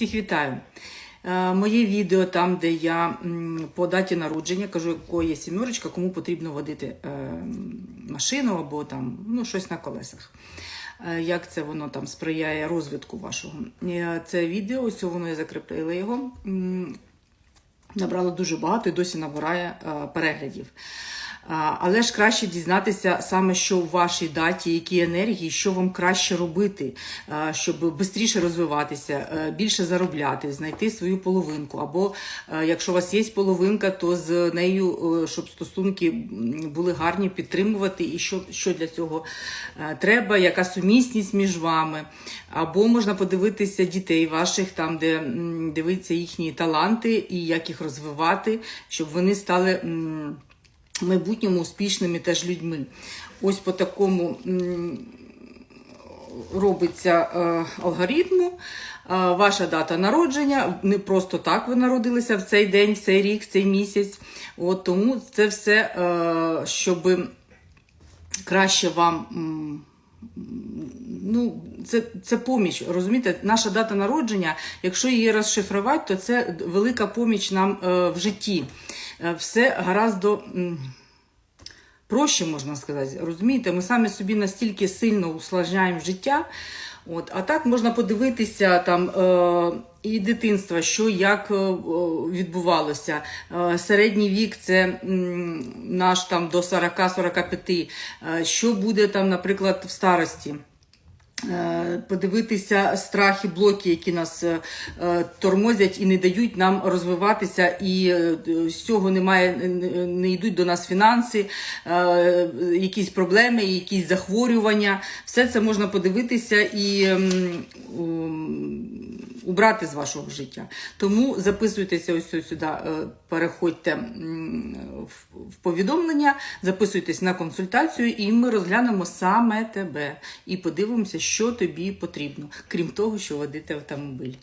Всіх вітаю. Е, Моє відео там, де я по даті народження кажу, якої є сімерочка, кому потрібно водити е, машину або там ну, щось на колесах. Е, Як це воно там сприяє розвитку вашого. Це відео, ось воно я закріпила його. м, Набрало дуже багато і досі набирає переглядів. Але ж краще дізнатися саме, що в вашій даті, які енергії, що вам краще робити, щоб швидше розвиватися, е, більше заробляти, знайти свою половинку. Або е, якщо у вас є половинка, то з нею, е, щоб стосунки були гарні, підтримувати, і що, що для цього е, треба, яка сумісність між вами. Або можна подивитися дітей ваших, там, де м, дивитися їхні таланти і як їх розвивати, щоб вони стали. В майбутньому успішними теж людьми. Ось по такому робиться е, алгоритму. Е, Ваша дата народження, не просто так ви народилися в цей день, в цей рік, в цей місяць. От тому це все, е, щоб краще вам. Ну, це, це поміч, розумієте, наша дата народження, якщо її розшифрувати, то це велика поміч нам в житті. Е, все гаразд проще, можна сказати. Розумієте, ми самі собі настільки сильно усложняємо життя. От, а так можна подивитися там е, і дитинство, що як е, відбувалося. Середній вік це наш там до 40-45. Е, що буде там, наприклад, в старості. Е, Подивитися страхи, блоки, які нас е, е, тормозять і не дають нам розвиватися, і з цього немає, не- йдуть до нас фінанси, якісь проблеми, якісь захворювання. Все це можна подивитися і ем, убрати з вашого життя. Тому записуйтеся ось сюди, е, переходьте в повідомлення, записуйтесь на консультацію, і ми розглянемо саме тебе і подивимося, що тобі потрібно, крім того, що водити автомобіль.